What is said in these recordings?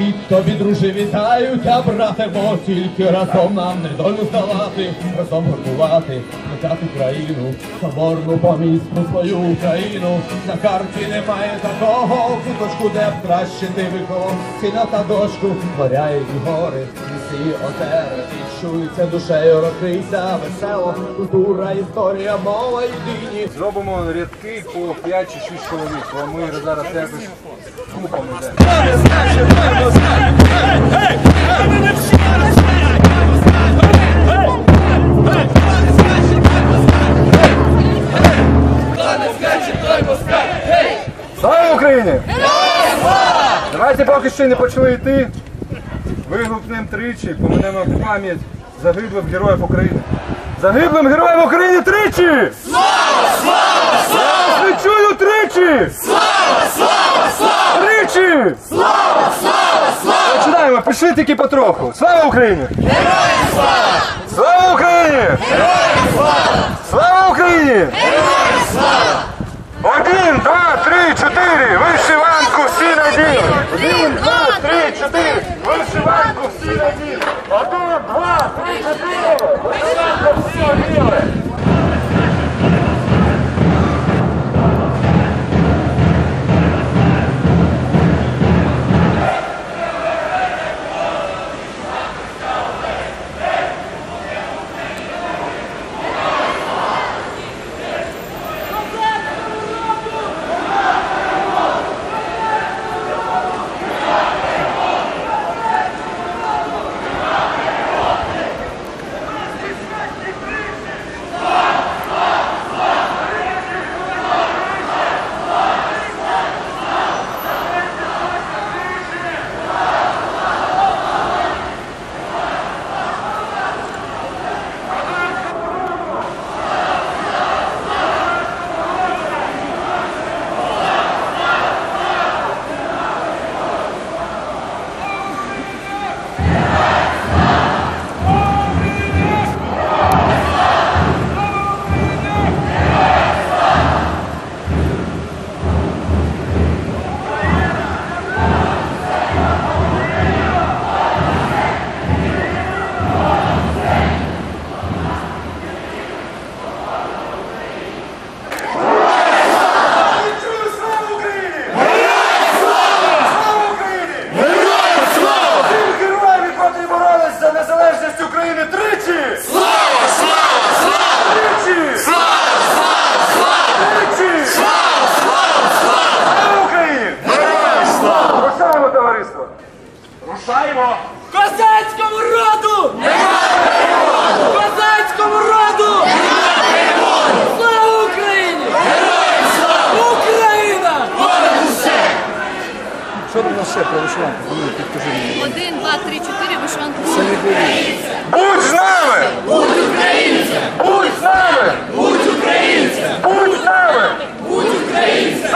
Привіт тобі, друже, вітаю тя, брате, бо тільки разом нам не долю здавати, разом гуртувати, летати країну, соборну помісну свою Україну. На карті немає такого куточку, де б краще ти виховав сина та дошку, моря і гори, ліси, озера, відчується душею, розкрийся весело, культура, історія, мова єдині. Зробимо рядки по 5 чи 6 чоловік, бо ми зараз якось купами. Слава Україні! Давайте поки ще не почали йти. Вигукнемо тричі, поминемо пам'ять загиблих героїв України. Загиблим героям України тричі! Я не чую тричі! Слава! Слава! Слава! Тричі! Слава! Слава! Слава! Починаємо, пиши тільки потроху. Слава Україні! Героям слава! Слава Україні! Героям слава! Слава Україні! Героям слава! Один, два, три, чотири, вишиванку всі наділи. Один, два, три, чотири, вишиванку всі наділи. Один, два, три, чотири, вишиванку всі наділи. Слава Україні! Слава Україні! Тим героям, які боролись за незалежність України тричі! Слава! Слава! Слава! Тричі! Слава! Слава! Слава! Тричі! Слава! Слава! Слава! Слава Україні! Героям слава! Рушаємо, товариство! Рушаємо! Козацькому роду! Козацькому роду! Слава Україні! Україна! Що ти нас ще про вишиванку? Підкажи мені. Один, два, три, чотири, вишиванку. Будь з нами! Будь українцем! Будь з нами! Будь українцем! Будь з нами! Будь українцем!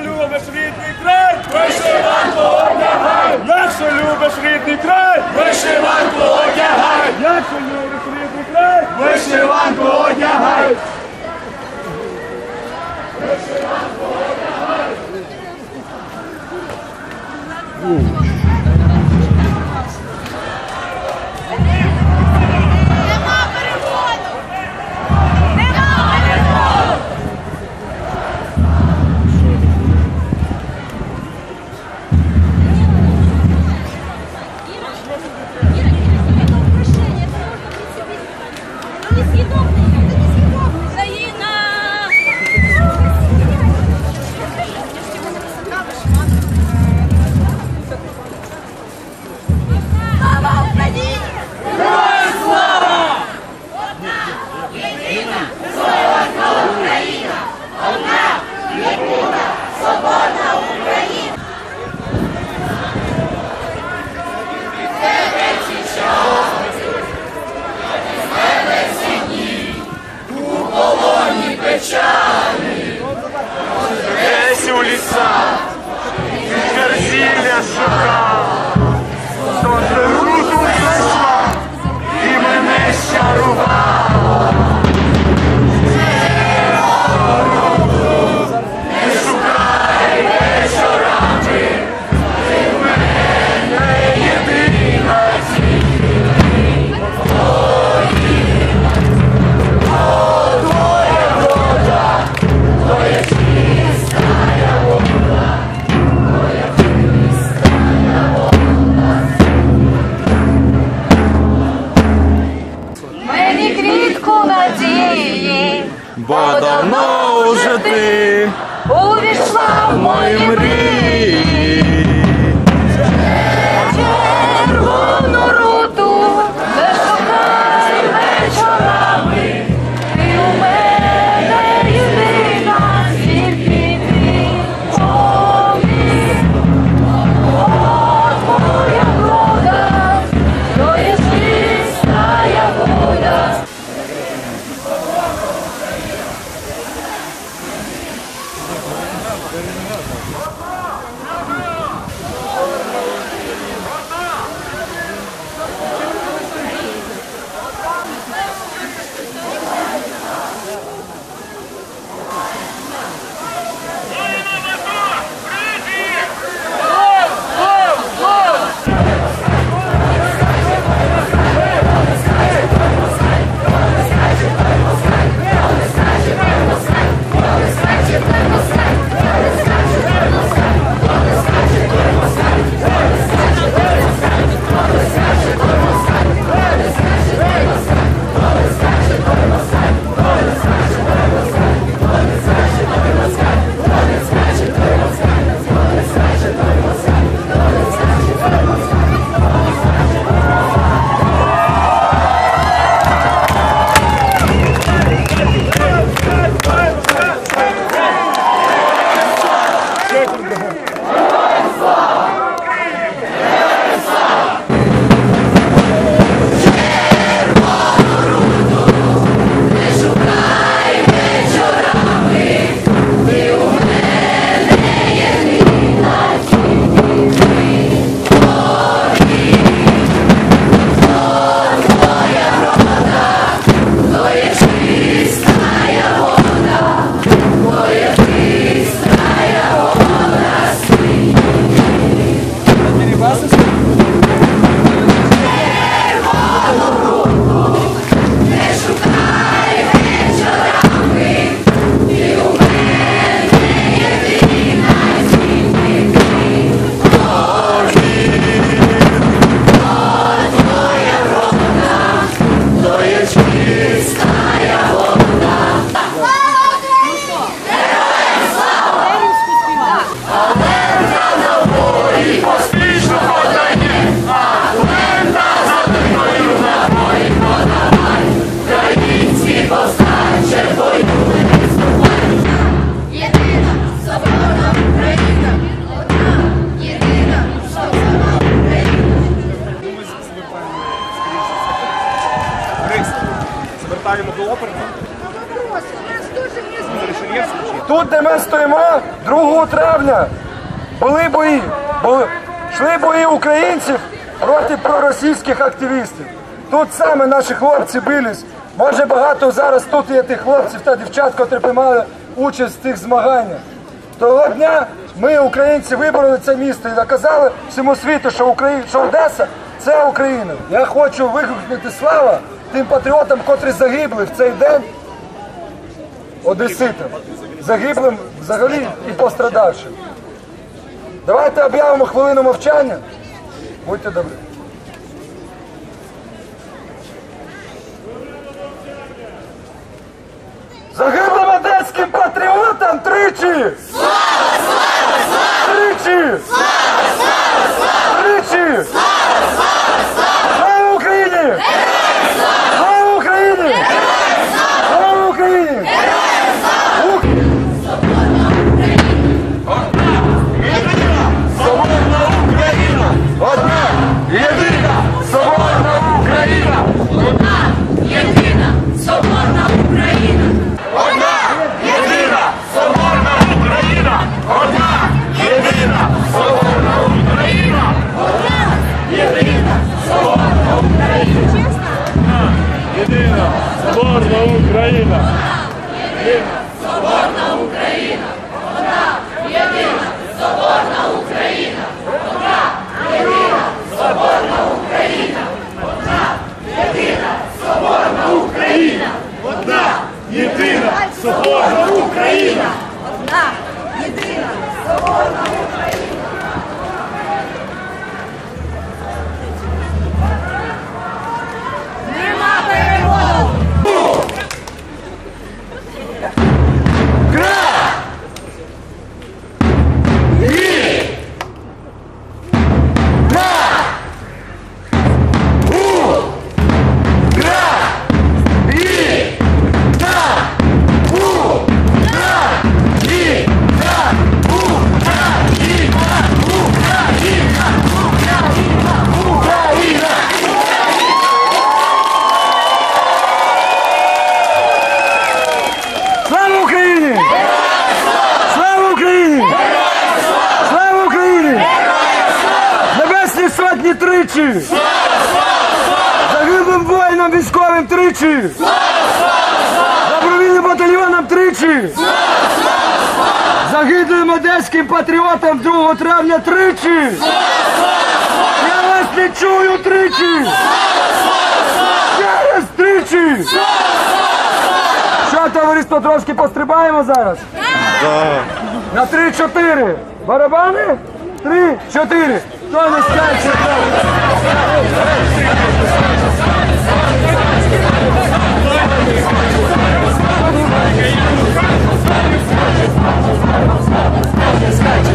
любиш рідний край, вишиванку одягай, якщо любиш рідний край, вишиванку одягай, якщо любиш рідний край, вишиванку одягай. Вишиванку одягай. українців проти проросійських активістів. Тут саме наші хлопці бились. Може багато зараз тут є тих хлопців та дівчат, котрі приймали участь в тих змаганнях. Того дня ми, українці, вибрали це місто і доказали всьому світу, що Украї... що Одеса це Україна. Я хочу вигукнути слава тим патріотам, котрі загибли в цей день одеситам, загиблим взагалі і пострадавшим. Давайте об'явимо хвилину мовчання. Будьте добрі. Загиблим одеським патріотам тричі! Слава, слава, слава! Тричі! Слава, слава, слава! Тричі! Слава, тричі! Загиблим воїнам військовим тричі! Добровільним батальйонам тричі! Загиблим одеським патріотам 2 травня тричі! Я вас не чую тричі! Ще раз тричі! Що, товариство, трошки пострибаємо зараз? На три-чотири. Барабани? Три, чотири. Throw this guy to the ground. Throw this guy